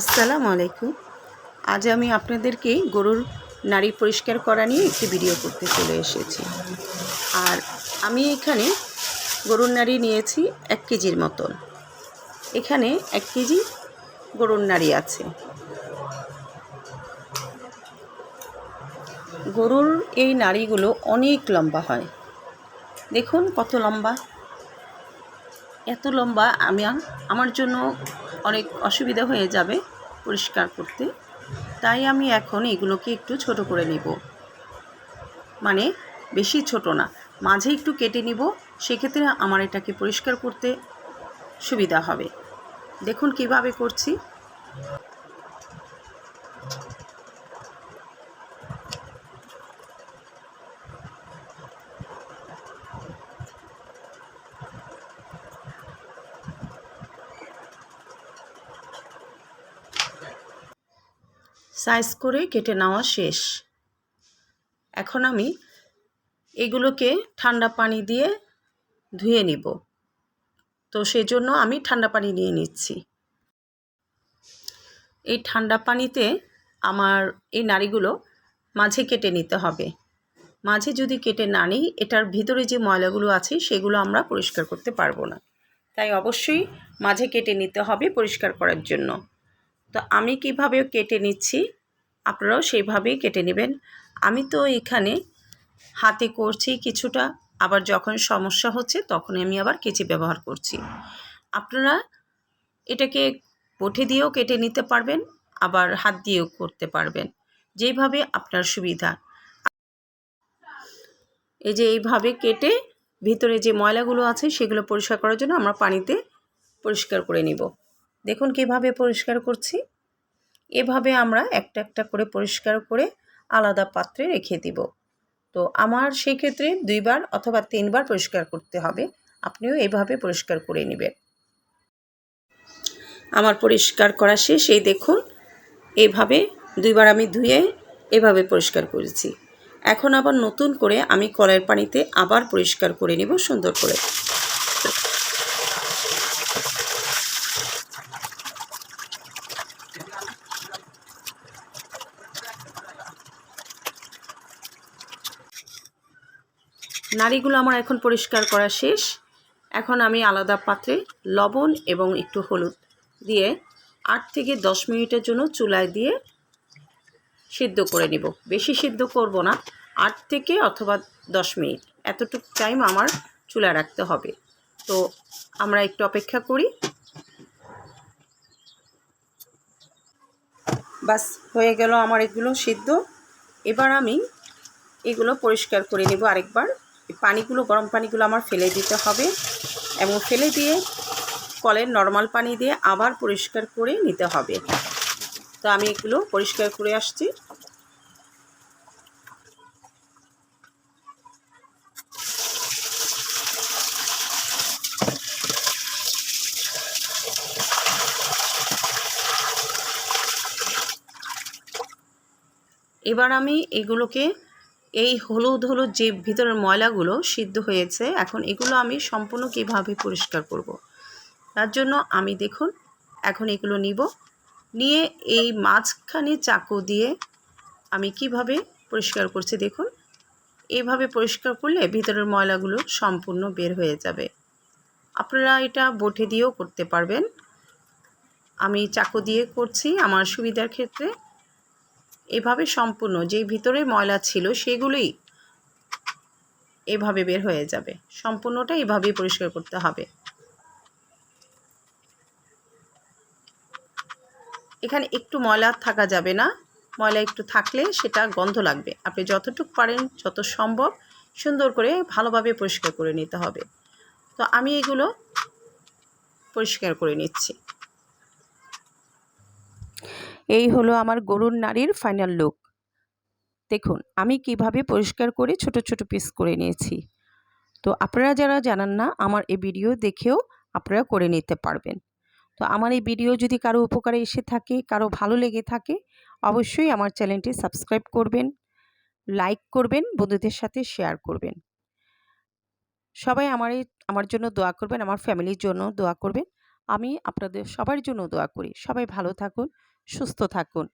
আসসালামু আলাইকুম। আজ আমি আপনাদেরকে গরুর নাড়ি পরিষ্কার করা নিয়ে একটি ভিডিও করতে চলে এসেছি। আর আমি এখানে গরুর নাড়ি নিয়েছি এক কেজির মতন। এখানে এক কেজি গরুর নাড়ি আছে। গরুর এই নাড়িগুলো অনেক লম্বা হয়। দেখুন কত লম্বা। এত লম্বা, আমি আমার জন্য অনেক অসুবিধা হয়ে যাবে পরিষ্কার করতে। তাই আমি এখন এগুলোকে একটু ছোট করে নিব। মানে বেশি ছোট না, মাঝে একটু কেটে নিব, সেক্ষেত্রে আমার এটাকে পরিষ্কার করতে সুবিধা হবে। দেখুন কীভাবে করছি। সাইজ করে কেটে নেওয়া শেষ। এখন আমি এগুলোকে ঠান্ডা পানি দিয়ে ধুয়ে নিব। তো সেজন্য আমি ঠান্ডা পানি নিয়ে নিচ্ছি। এই ঠান্ডা পানিতে আমার এই নাড়িগুলো মাঝে কেটে নিতে হবে। মাঝে যদি কেটে না নিই, এটার ভিতরে যে ময়লাগুলো আছে, সেগুলো আমরা পরিষ্কার করতে পারব না। তাই অবশ্যই মাঝে কেটে নিতে হবে পরিষ্কার করার জন্য। তো আমি কীভাবে কেটে নিচ্ছি? আপনারাও সেইভাবেই কেটে নেবেন। আমি তো এখানে হাতে করছি কিছুটা, আবার যখন সমস্যা হচ্ছে তখন আমি আবার কেচি ব্যবহার করছি। আপনারা এটাকে পঠে দিয়েও কেটে নিতে পারবেন, আবার হাত দিয়েও করতে পারবেন। যেইভাবে আপনার সুবিধা। এই যে এইভাবে কেটে ভিতরে যে ময়লাগুলো আছে সেগুলো পরিষ্কার করার জন্য আমরা পানিতে পরিষ্কার করে নিব। দেখুন কীভাবে পরিষ্কার করছি। এভাবে আমরা একটা একটা করে পরিষ্কার করে আলাদা পাত্রে রেখে দিব। তো আমার সেই ক্ষেত্রে দুইবার অথবা তিনবার পরিষ্কার করতে হবে। আপনিও এভাবে পরিষ্কার করে নেবেন। আমার পরিষ্কার করা শেষ। এই দেখুন, এভাবে দুইবার আমি ধুয়ে এভাবে পরিষ্কার করেছি। এখন আবার নতুন করে আমি কলের পানিতে আবার পরিষ্কার করে নিব সুন্দর করে। নাড়িগুলো আমার এখন পরিষ্কার করা শেষ। এখন আমি আলাদা পাত্রে লবণ এবং একটু হলুদ দিয়ে আট থেকে দশ মিনিটের জন্য চুলায় দিয়ে সিদ্ধ করে নিব। বেশি সিদ্ধ করব না, আট থেকে অথবা দশ মিনিট। এতটুকু টাইম আমার চুলায় রাখতে হবে। তো আমরা একটু অপেক্ষা করি। বাস, হয়ে গেল আমার এগুলো সিদ্ধ। এবার আমি এগুলো পরিষ্কার করে নেব আরেকবার। পানিগুলো, গরম পানিগুলো আমার ফেলে দিতে হবে এবং ফেলে দিয়ে কলের নর্মাল পানি দিয়ে আবার পরিষ্কার করে নিতে হবে। তো আমি এগুলো পরিষ্কার করে আসছি। এবার আমি এগুলোকে এই হলুদ হলুদ যে ভিতরের ময়লাগুলো সিদ্ধ হয়েছে, এখন এগুলো আমি সম্পূর্ণ কীভাবে পরিষ্কার করব। তার জন্য আমি দেখুন, এখন এগুলো নিব। নিয়ে এই মাঝখানে চাকু দিয়ে আমি কীভাবে পরিষ্কার করছি দেখুন। এইভাবে পরিষ্কার করলে ভিতরের ময়লাগুলো সম্পূর্ণ বের হয়ে যাবে। আপনারা এটা বটে দিয়েও করতে পারবেন। আমি চাকু দিয়ে করছি আমার সুবিধার ক্ষেত্রে। এভাবে সম্পূর্ণ যেই ভিতরে ময়লা ছিল সেগুলোই এভাবে বের হয়ে যাবে। সম্পূর্ণটা এভাবেই পরিষ্কার করতে হবে। এখানে একটু ময়লা থাকা যাবে না। ময়লা একটু থাকলে সেটা গন্ধ লাগবে। আপনি যতটুকু পারেন, যত সম্ভব, সুন্দর করে ভালোভাবে পরিষ্কার করে নিতে হবে। তো আমি এগুলো পরিষ্কার করে নিচ্ছি। এই হলো আমার গরুর নাড়ির ফাইনাল লুক দেখুন, আমি কীভাবে পরিষ্কার করে ছোট ছোট পিস করে নিয়েছি। তো আপনারা যারা জানান না, আমার এই ভিডিও দেখেও আপনারা করে নিতে পারবেন। তো আমার এই ভিডিও যদি কারও উপকারে এসে থাকে, কারও ভালো লেগে থাকে, অবশ্যই আমার চ্যানেলটি সাবস্ক্রাইব করবেন লাইক করবেন, বন্ধুদের সাথে শেয়ার করবেন। সবাই আমার এই আমার জন্য দোয়া করবেন, আমার ফ্যামিলির জন্য দোয়া করবেন। আমি আপনাদের সবার জন্য দোয়া করি। সবাই ভালো থাকুন সুস্থ থাকুন।